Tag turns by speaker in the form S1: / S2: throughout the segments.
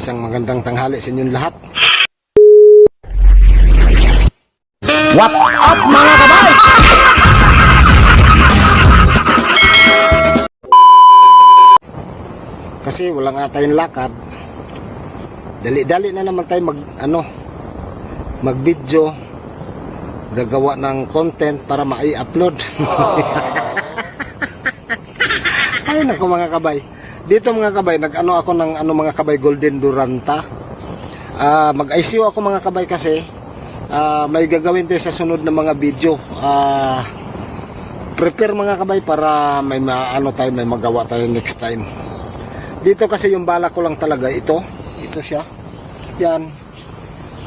S1: Isang magandang tanghali sa inyong lahat.
S2: What's up mga kabay?
S1: Kasi wala nga tayong lakad. Dali-dali na naman tayo mag ano mag-video gagawa ng content para mai-upload. Ay nako mga kabay. Dito mga kabay, nag-ano ako ng ano mga kabay Golden Duranta. Ah, mag-ICU ako mga kabay kasi ah, may gagawin tayo sa sunod na mga video. Ah, prepare mga kabay para may ma- ano tayo may magawa tayo next time. Dito kasi yung bala ko lang talaga ito. Ito siya. Yan.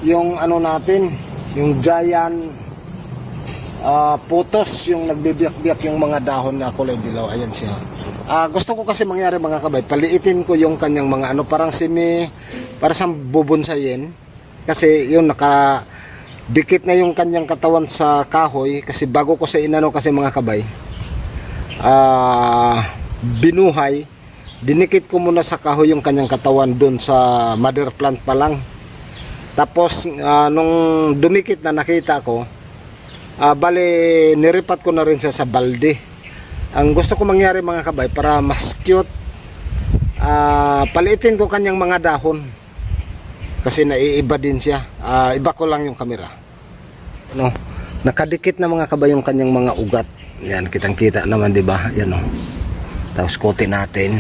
S1: Yung ano natin, yung giant ah, putos, yung nagbibiyak-biyak yung mga dahon na kulay dilaw. Ayan siya. Ah, gusto ko kasi mangyari mga kabay, paliitin ko yung kanyang mga ano, parang semi, para sa bubonsayin. Kasi yung naka dikit na yung kanyang katawan sa kahoy kasi bago ko sa inano kasi mga kabay ah binuhay dinikit ko muna sa kahoy yung kanyang katawan doon sa mother plant pa lang tapos ah, nung dumikit na nakita ko ah, bali niripat ko na rin siya sa balde. Ang gusto ko mangyari mga kabay para mas cute ah, palitin ko kanyang mga dahon. Kasi naiiba din siya. Ah, iba ko lang yung kamera. No nakadikit na mga kabay yung kanyang mga ugat. Yan kitang kita naman di ba? Yan o tapos kote natin.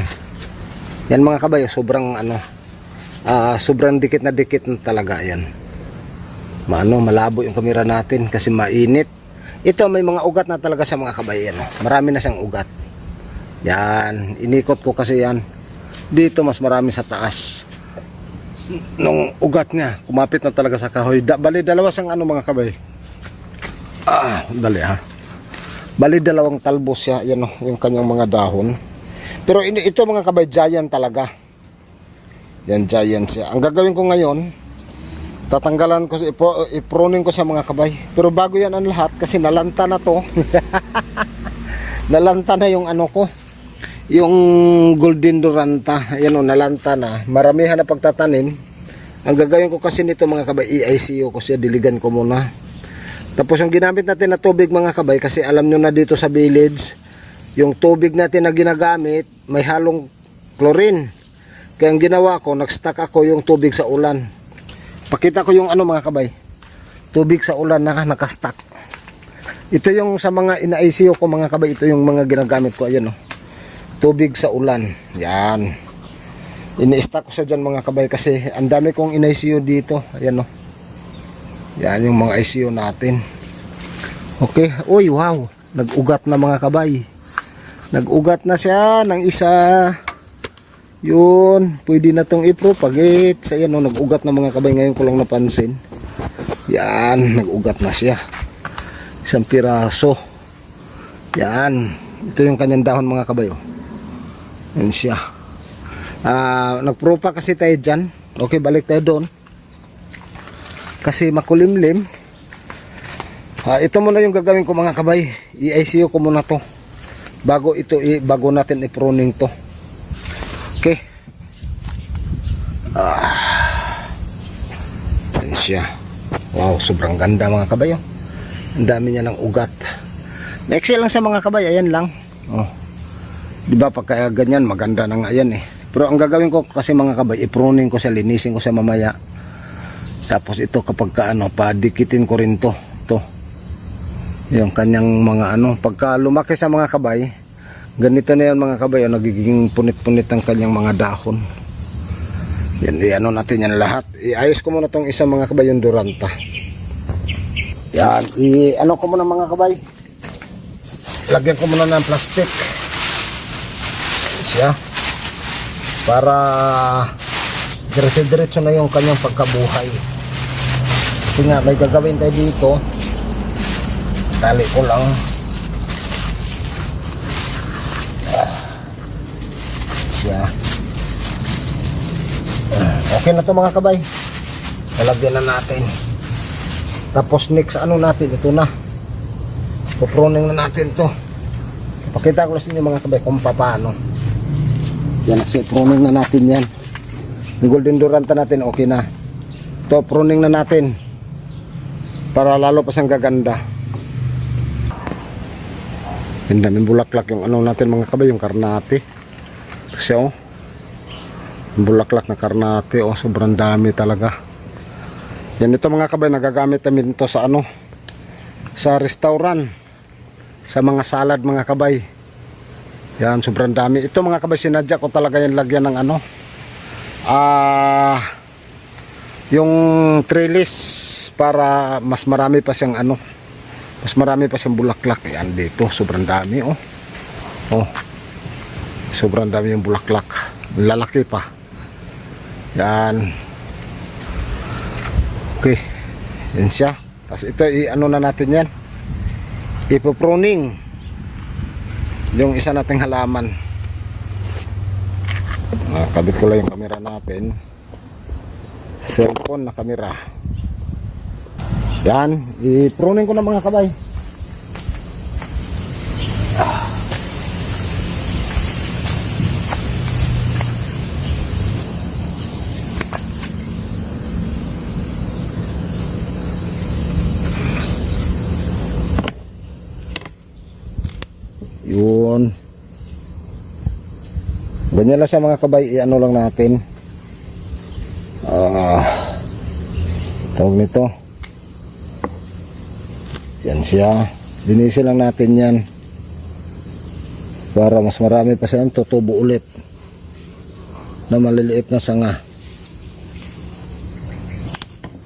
S1: Yan mga kabayo sobrang ano ah, sobrang dikit na dikit na talaga yan maano malabo yung kamera natin kasi mainit. Ito may mga ugat na talaga sa mga kabayo yan, oh. marami na siyang ugat. Yan inikot ko kasi yan. Dito mas marami sa taas. Nung ugat niya kumapit na talaga sa kahoy. Da, bali dalawa siyang ano mga kabay. Ah dali ha. Bali dalawang talbos siya yan oh, yung kanyang mga dahon. Pero ito mga kabay giant talaga. Yan giant siya. Ang gagawin ko ngayon tatanggalan ko ipo, iproning ko sa mga kabay. Pero bago yan ang lahat kasi nalanta na to. Nalanta na yung ano ko. Yung golden duranta. Yan o nalanta na. Maramihan na pagtatanim. Ang gagawin ko kasi nito mga kabay i-ICU ko siya. Diligan ko muna. Tapos yung ginamit natin na tubig mga kabay kasi alam nyo na dito sa village yung tubig natin na ginagamit may halong chlorine. Kaya ang ginawa ko nagstack ako yung tubig sa ulan pakita ko yung ano mga kabay tubig sa ulan na nakastack ito yung sa mga ina-ICU ko mga kabay ito yung mga ginagamit ko ayan oh tubig sa ulan. Yan. Ini-stack ko sa dyan mga kabay kasi ang dami kong in-ICU dito. Ayan o. Yan yung mga ICU natin. Okay. Uy, wow. Nag-ugat na mga kabay. Nag-ugat na siya ng isa. Yun. Pwede na tong i-propagate. Sa yan o. Nag-ugat na mga kabay. Ngayon ko lang napansin. Yan. Nag-ugat na siya. Isang piraso. Yan. Ito yung kanyang dahon mga kabay o. Yan siya. Ah, nagpropa kasi tayo dyan. Okay, balik tayo doon. Kasi makulimlim. Ah, ito muna yung gagawin ko mga kabay. I-ICU ko muna to. Bago ito, i bago natin i-pruning to. Okay. Ah. Yan siya. Wow, sobrang ganda mga kabay. Oh. Ang dami niya ng ugat. Next lang sa mga kabay, ayan lang. Oh. Di ba pagka ganyan maganda na nga yan eh. Pero ang gagawin ko kasi mga kabay, i-pruning ko siya, linisin ko siya mamaya. Tapos ito kapag ka ano, padikitin ko rin to. To. Yung kanyang mga ano, pagka lumaki sa mga kabay, ganito na yan mga kabay, oh, nagiging punit-punit ang kanyang mga dahon. Yan, i-ano natin yan lahat. Iayos ko muna tong isang mga kabay yung duranta. Yan, i-ano ko muna mga kabay. Lagyan ko muna ng plastic siya para diretso-diretso na yung kanyang pagkabuhay kasi nga may gagawin tayo dito tali ko lang Okay na to mga kabay nalagyan na natin tapos next ano natin ito na puproning na natin to pakita ko lang sa mga kabay kung paano yan kasi pruning na natin yan Yung golden duranta natin okay na. To pruning na natin. Para lalo pa siyang gaganda. Ang daming bulaklak yung ano natin mga kabay, yung karnate. Kasi oh, bulaklak na karnate, oh, sobrang dami talaga. Yan ito mga kabay, nagagamit namin ito sa ano, sa restaurant, sa mga salad mga kabay. Yan, sobrang dami. Ito mga kabay, sinadya ko talaga yan lagyan ng ano, ah, yung trellis para mas marami pa siyang ano, mas marami pa siyang bulaklak. Yan dito, sobrang dami oh. Oh. Sobrang dami yung bulaklak. Lalaki pa. Yan. Okay. Yan siya. Tapos ito, i-ano na natin yan. Ipopruning. Yung isa nating halaman. Ah, kabit ko lang yung camera natin. Cellphone na camera. Yan. I-pruning ko na mga kabay. Yun. Ganyan lang sa mga kabay, i-ano lang natin. Ah, tawag nito. Yan siya. Linisin lang natin yan. Para mas marami pa siya tutubo ulit. Na maliliit na sanga.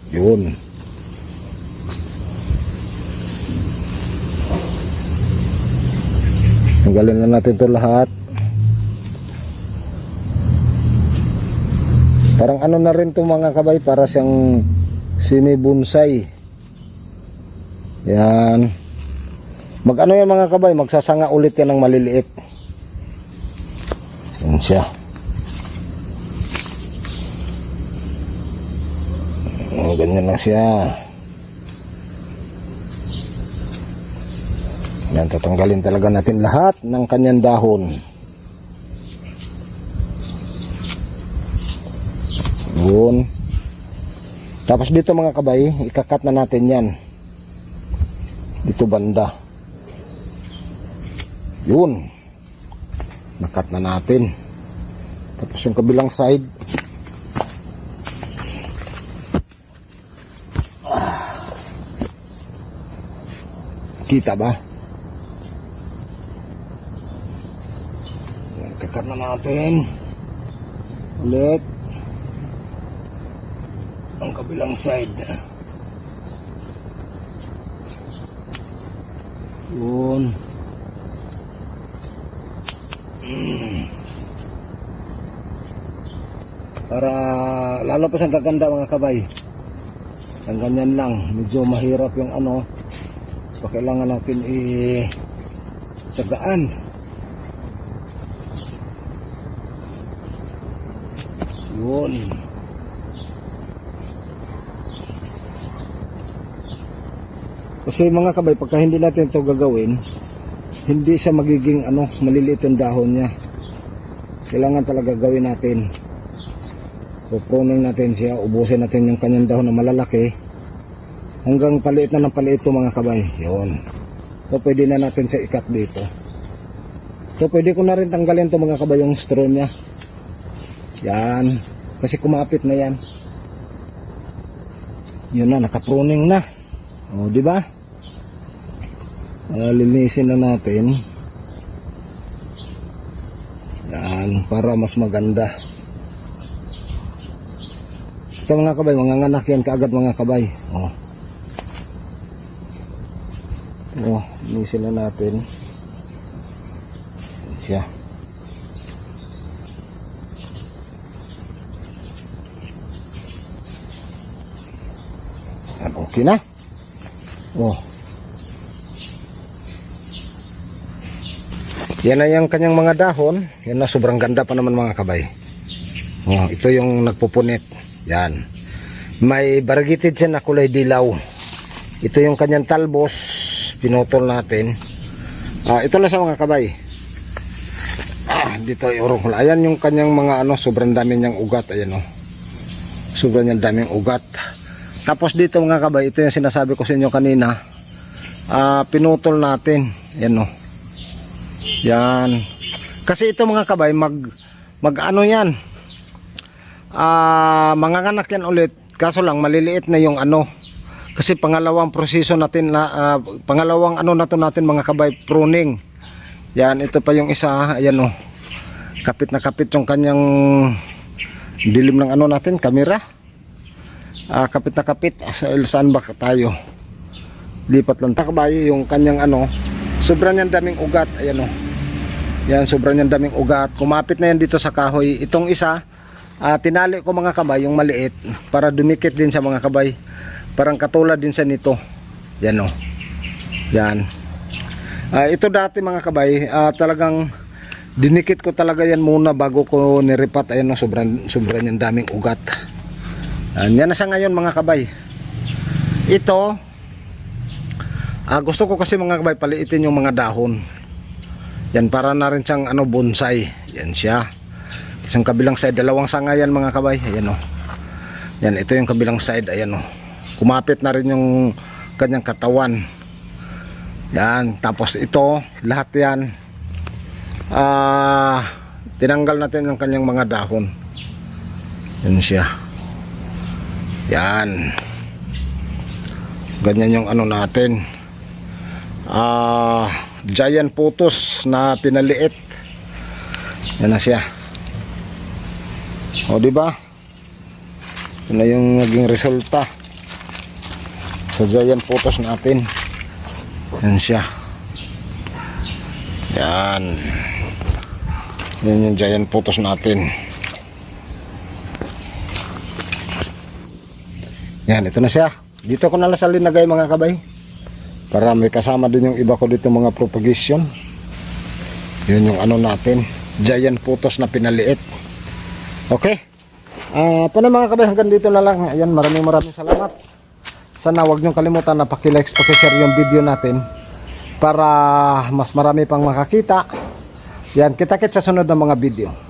S1: Yun. Tanggalin na natin to lahat. Parang ano na rin to mga kabay para siyang semi bonsai. Yan. Mag ano yan mga kabay, magsasanga ulit yan ng maliliit. Yan siya. Ganyan lang siya. Yan, tatanggalin talaga natin lahat ng kanyang dahon. Yun. Tapos dito mga kabay, ikakat na natin yan. Dito banda. Yun. Nakat na natin. Tapos yung kabilang side. Kita ba? Kakat na natin. Ulit. Ang kabilang side. Yun. Para lalo pa siyang kaganda mga kabay. Ang ganyan lang. Medyo mahirap yung ano. So kailangan natin i tsagaan. Yun. Kasi mga kabay, pagka hindi natin ito gagawin, hindi siya magiging ano, maliliit yung dahon niya. Kailangan talaga gawin natin. Pupunin natin siya, ubusin natin yung kanyang dahon na malalaki. Hanggang paliit na ng paliit ito mga kabay. Yun. So pwede na natin siya ikat dito. So pwede ko na rin tanggalin to mga kabay yung straw niya. Yan. Kasi kumapit na yan. Yun na, nakapruning na. O, di ba? Uh, linisin na natin. Yan, para mas maganda. Ito mga kabay, mga nganak yan kaagad mga kabay. O. O, linisin na natin. Siya. Okay na. Oh. Yan na yung kanyang mga dahon. Yan na sobrang ganda pa naman mga kabay. Oh, ito yung nagpupunit. Yan. May baragitid siya na kulay dilaw. Ito yung kanyang talbos. Pinutol natin. Ah, ito na sa mga kabay. Ah, dito iurong ko. Ayan yung kanyang mga ano, sobrang dami niyang ugat. Ayan oh. Sobrang daming ugat. Tapos dito mga kabay, ito yung sinasabi ko sa inyo kanina. Ah, pinutol natin. Yan o. Yan. Kasi ito mga kabay, mag, mag ano yan. Ah, manganganak yan ulit. Kaso lang, maliliit na yung ano. Kasi pangalawang proseso natin, na, ah, pangalawang ano na to natin mga kabay, pruning. Yan, ito pa yung isa. Ayan o. Kapit na kapit yung kanyang dilim ng ano natin, kamera. Ah, kapit na kapit. Sa saan ba tayo? Lipat lang takbay yung kanyang ano. Sobrang yan daming ugat. Ayan o. Yan, sobrang yan daming ugat. Kumapit na yan dito sa kahoy. Itong isa, ah, tinali ko mga kabay, yung maliit, para dumikit din sa mga kabay. Parang katulad din sa nito. Yan o. Yan. Ah, ito dati mga kabay, ah, talagang dinikit ko talaga yan muna bago ko niripat. Ayan o, sobrang, sobrang yan daming ugat. Yan, yan na siya ngayon mga kabay. Ito, ah, gusto ko kasi mga kabay paliitin yung mga dahon. Yan para na rin siyang ano bonsai. Yan siya. Isang kabilang side, dalawang sanga yan mga kabay. Ayan o. Yan, ito yung kabilang side. Ayan o. Kumapit na rin yung kanyang katawan. Yan, tapos ito, lahat yan. Ah, tinanggal natin yung kanyang mga dahon. Yan siya. Yan. Ganyan yung ano natin. Ah, giant putos na pinaliit. Yan na siya. O, di ba? Ito na yung naging resulta sa giant putos natin. Yan siya. Yan. Yan yung giant putos natin. Yan, ito na siya. Dito ko na lang sa linagay mga kabay. Para may kasama din yung iba ko dito mga propagation. Yun yung ano natin. Giant putos na pinaliit. Okay. Ah, paano mga kabay hanggang dito na lang. Ayan, maraming maraming salamat. Sana wag niyong kalimutan na paki-like, paki-share yung video natin para mas marami pang makakita. Yan, kita-kit sa sunod ng mga video.